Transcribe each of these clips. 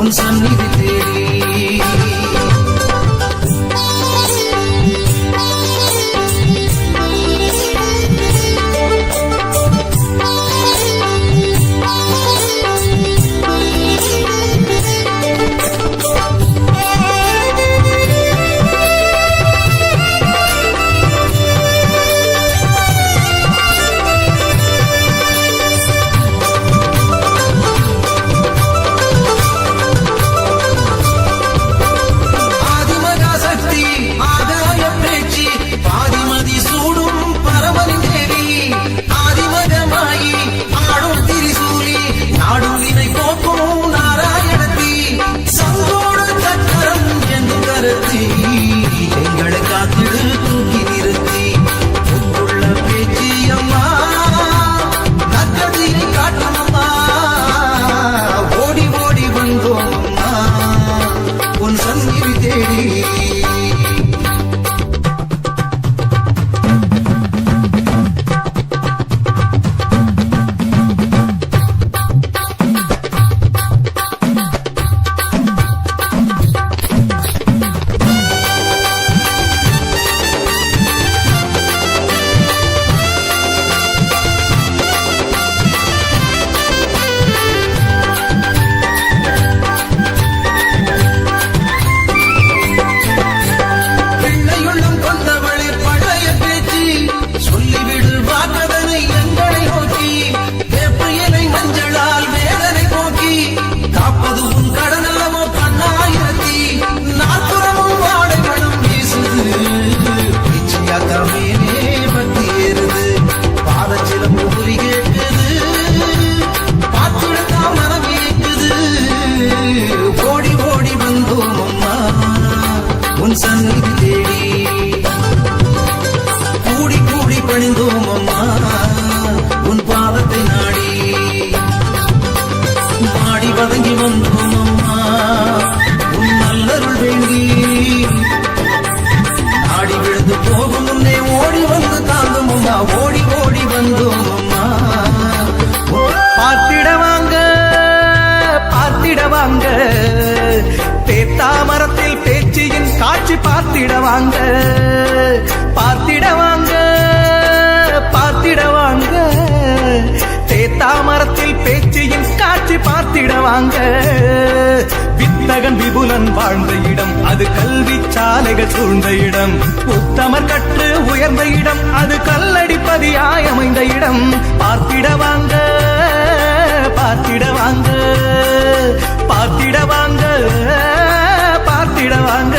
Un samlivite எங்கள் காத்திடு பார்த்திட வாங்க பார்த்திட வாங்க பார்த்திட வாங்க. தேத்தா மரத்தில் பேச்சியின் காட்சி பார்த்திட வாங்க. வித்தகன் விபுலன் வாழ்ந்த இடம் அது கல்வி சாலைகள் சூழ்ந்த இடம். உத்தமர் கற்று உயர்ந்த இடம் அது கல்லடிப்பதியாய் அமைந்த இடம். பார்த்திட வாங்க பார்த்திட வாங்க பார்த்திட வாங்க பார்த்திட வாங்க.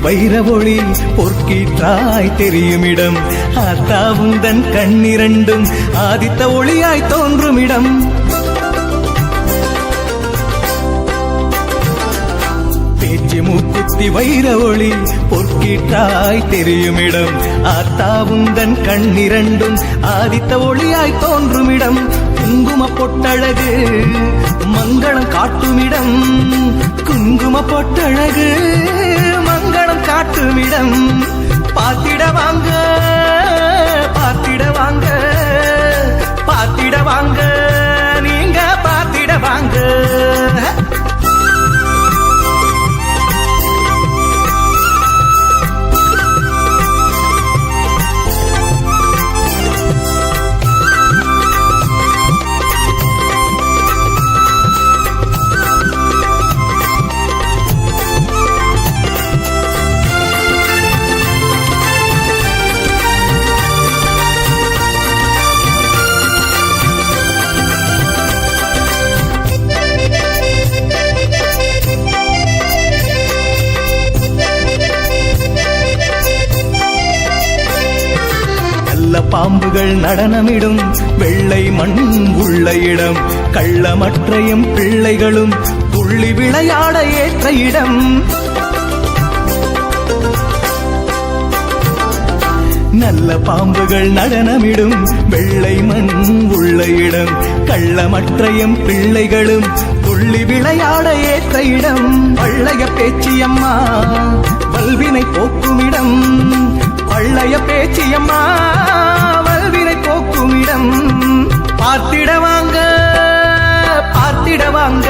மூக்குத்தி வைர ஒளி பொற்கீற்றாய் தெரியுமிடம். ஆத்தாவும் தன் கண்ணிரண்டும் ஆதித்த ஒளியாய் தோன்றுமிடம். பேச்சு மூக்குத்தி வைர ஒளி பொற்கீற்றாய் தெரியுமிடம். ஆத்தாவும் தன் கண்ணிரண்டும் ஆதித்த ஒளியாய் தோன்றுமிடம். குங்கும பொட்டழகு மங்களம் காட்டுமிடம். குங்கும பொட்டழகு காட்டுமிடம். பார்த்திட வாங்க பாம்புகள் நடனமிடும். வெள்ளை மண் உள்ள இடம். கள்ளமற்றையும் பிள்ளைகளும் துள்ளி விளையாட ஏற்ற இடம். நல்ல பாம்புகள் நடனமிடும். வெள்ளை மண் உள்ள இடம். கள்ளமற்றையும் பிள்ளைகளும் துள்ளி விளையாட ஏற்ற இடம். பள்ளைய பேச்சியம்மா பல்வினை போக்குமிடம் பள்ளைய பேச்சியம்மா வல்வினை போக்குமிடம் பார்த்திட வாங்க பார்த்திட வாங்க.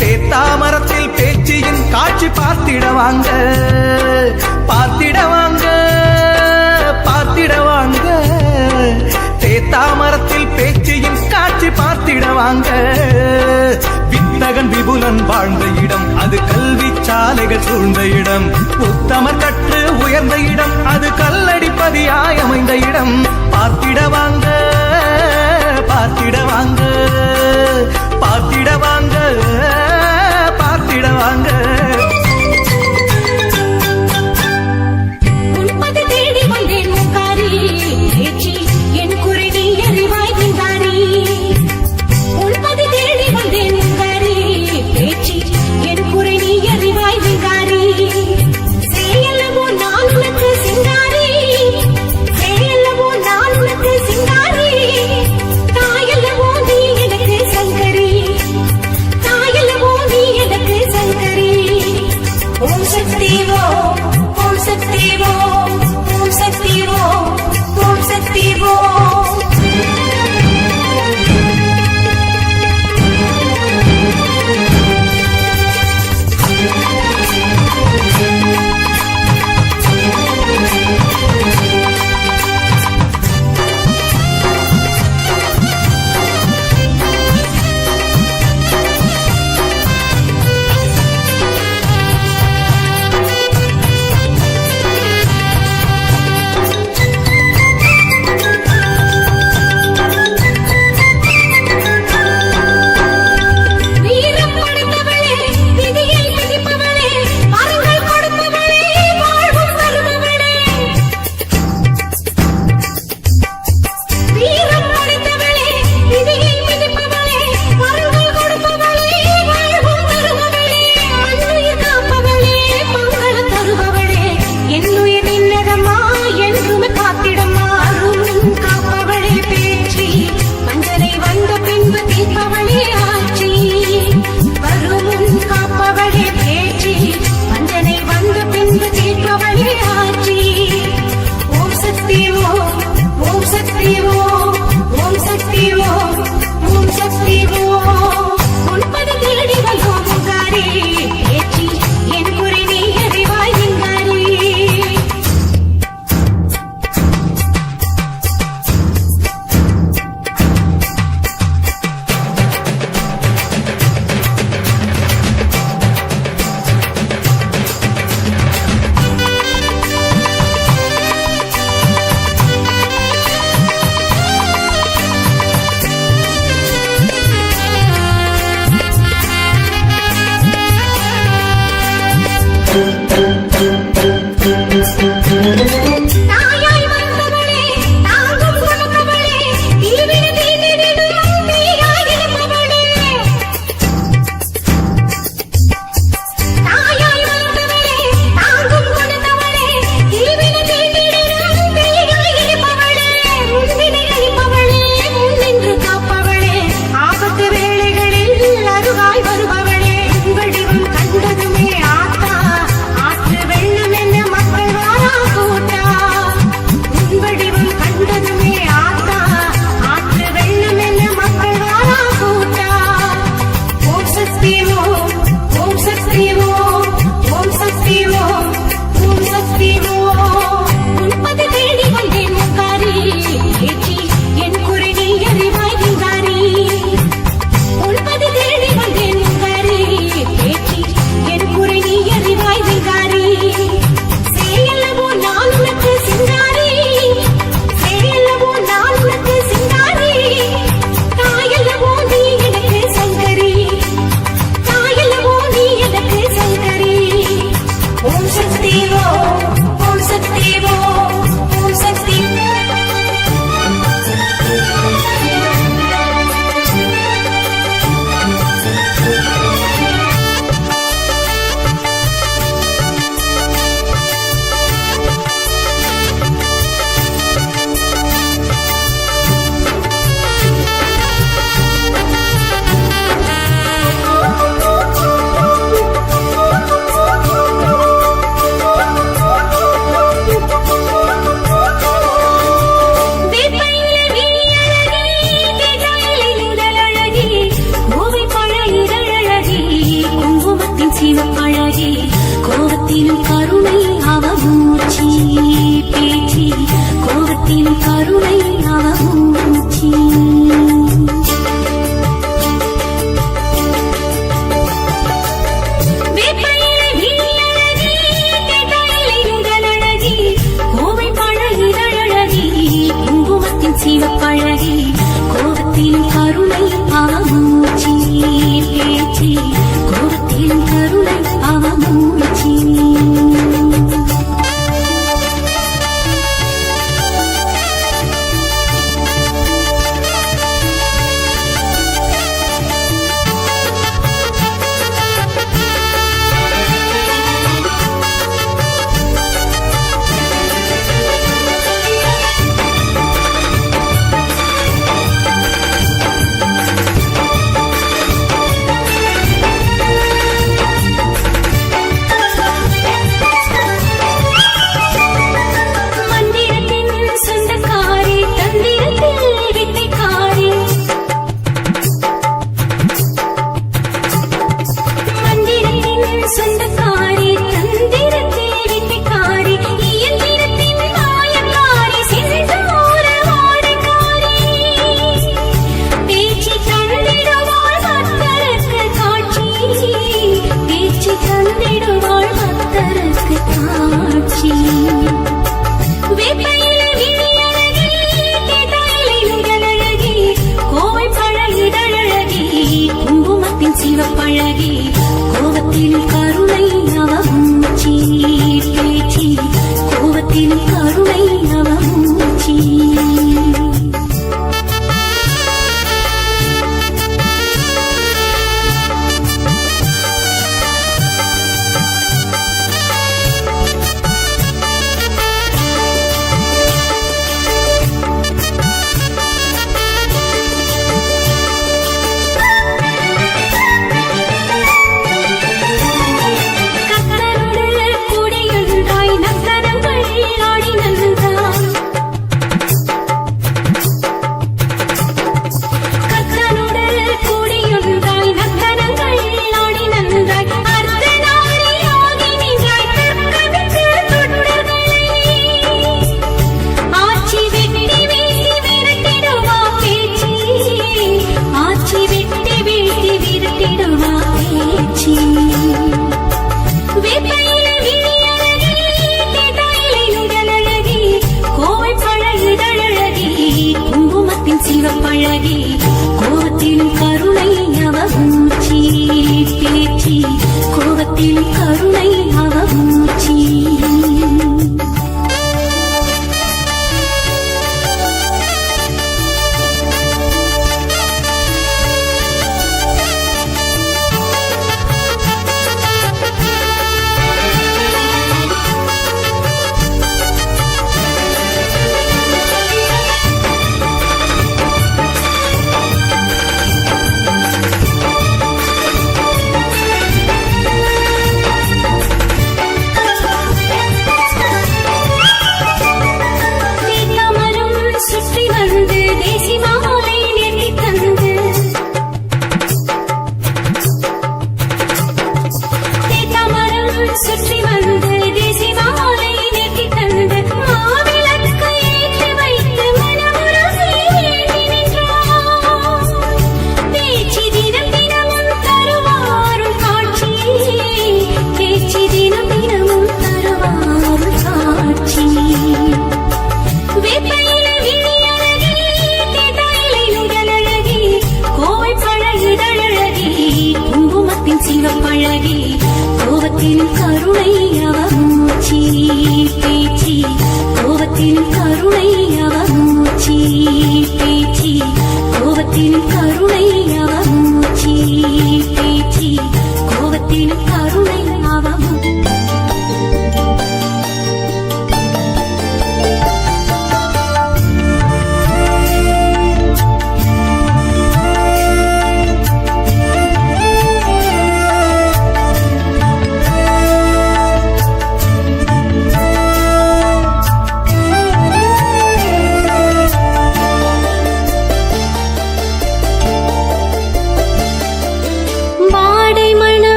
பேத்தாமரத்தில் பேச்சியின் காட்சி பார்த்திட வாங்க. பார்த்திட வாங்க பார்த்திட வாங்க. தேத்தாமரத்தில் பேச்சியின் காட்சி பார்த்திட வாங்க. வித்தகன் விபுலன் வாழ்ந்த இடம் அது கல் சாலைகள் சூழ்ந்த இடம். உத்தமர் கற்று உயர்ந்த இடம். அது கல்லடிப்பதியாய் அமைந்த இடம். பார்த்திட வாங்க பார்த்திட வாங்க பார்த்திட வாங்க பார்த்திட வாங்க.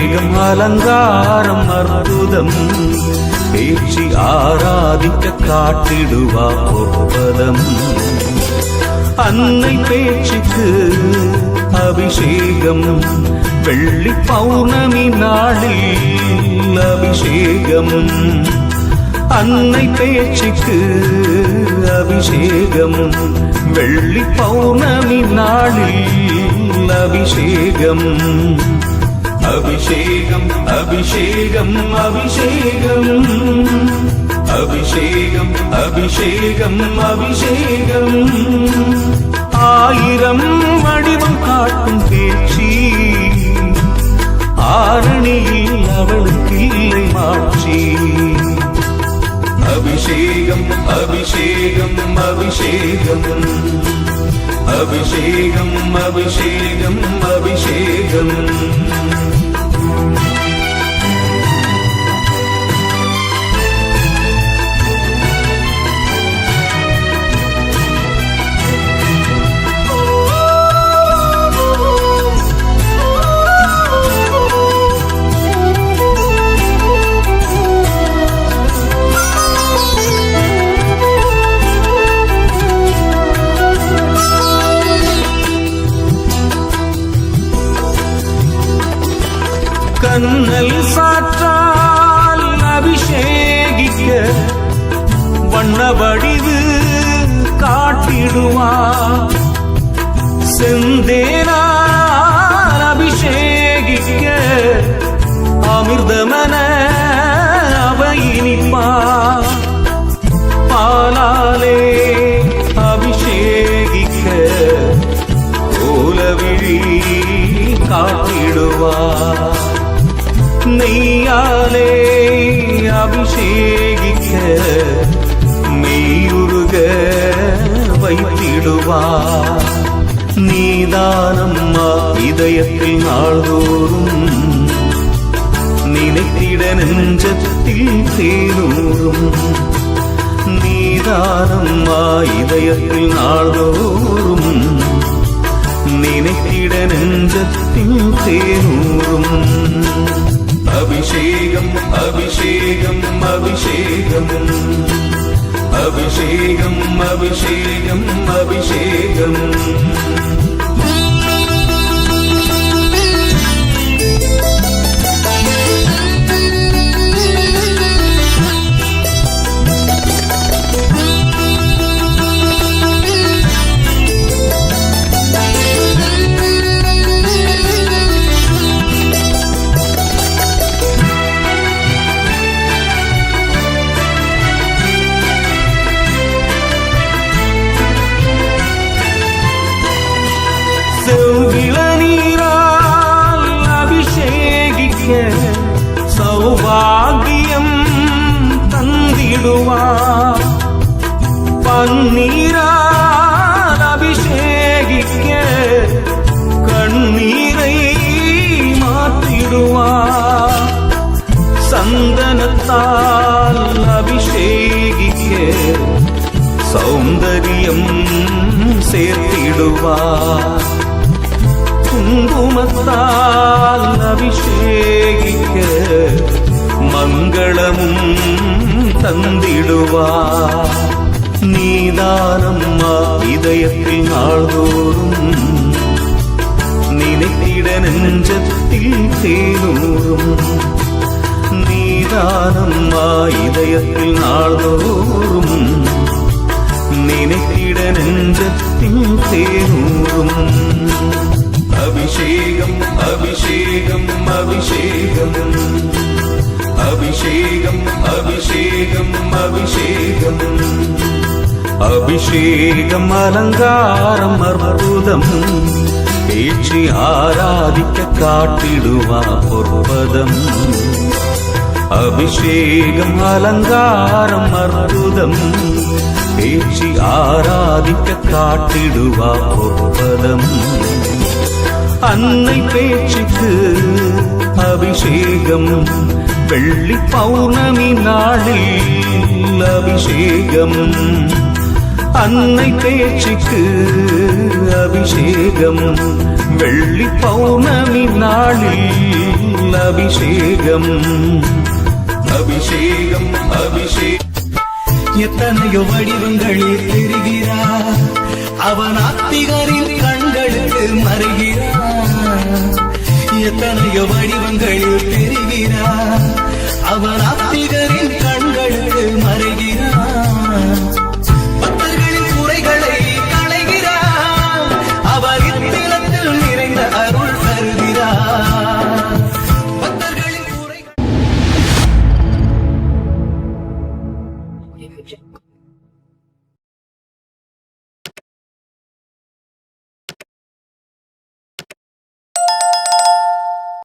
மேகம் அலங்காரம் அற்புதம். பேச்சு ஆராதிக்க காட்டிடுவா பொற்பதம். அன்னை பேச்சுக்கு அபிஷேகம். வெள்ளி பௌர்ணமி நாளில் அபிஷேகம். அன்னை பேச்சுக்கு அபிஷேகம். வெள்ளி பௌர்ணமி நாளில் அபிஷேகம். அபிஷேகம் அபிஷேகம் அபிஷேகம். அபிஷேகம் அபிஷேகம் அபிஷேகம். ஆயிரம் வடிவம் காட்டும் பேச்சி ஆரணியில் அவளுக்கு இல்லை மாற்றி அபிஷேகம் அபிஷேகம் அபிஷேகம். அபிஷேகம் அபிஷேகம் அபிஷேகம். வடிவு காட்டிடுவார் യേശുവാ നീദാനമ്മ ഹൃദയത്തിൽ നാൾതോറും നിനക്കിട നെഞ്ചത്തിൽ തേനൂറും. നീദാനമ്മ ഇതയത്തിൽ നാൾതോറും നിനക്കിട നെഞ്ചത്തിൽ തേനൂറും. അഭിഷേകം അഭിഷേകം അഭിഷേകം. அபிஷேகம் அபிஷேகம் அபிஷேகம். தந்திடுவார் பன்னீரால் அபிஷேகிக்க கண்ணீரை மாற்றிடுவார் சந்தனத்தால் அபிஷேகிக்க சௌந்தரியம் சேர்த்திடுவார் குங்குமத்தால் அபிஷேகிக்க மங்களமும் തന്നിടുവാ. നീദാനമ്മ ഹൃദയത്തിൽ നാൾതോറും നിനക്കിട നെഞ്ചത്തിൽ തേനൂറും. നീദാനമ്മ ഹൃദയത്തിൽ നാൾതോറും നിനക്കിട നെഞ്ചത്തിൽ തേനൂറും. അഭിഷേകം അഭിഷേകം. அபிஷேகம் அபிஷேகம். அபிஷேகம் அலங்காரம் அற்புதம். பேச்சு ஆராதிக்க காட்டிடுவா பொற்பதம். அபிஷேகம் அலங்காரம் அற்புதம். பேச்சு ஆராதிக்க காட்டிடுவா பொற்பதம். அன்னை பேச்சுக்கு அபிஷேகம் வெள்ளி பௌர்ணமி நாளில் அபிஷேகம். அன்னை பேச்சுக்கு அபிஷேகம். வெள்ளி பௌர்ணமி நாளில் அபிஷேகம். அபிஷேகம் அபிஷேகம். எத்தனையோ வடிவங்களில் தெரிகிறார். அவன் ஆத்திகரின் கண்களுக்கு மறைகிறார். எத்தனையோ வடிவங்களில் தெரிகிறார். அவர் அத்திகரின் கண்களுக்கு மறைகி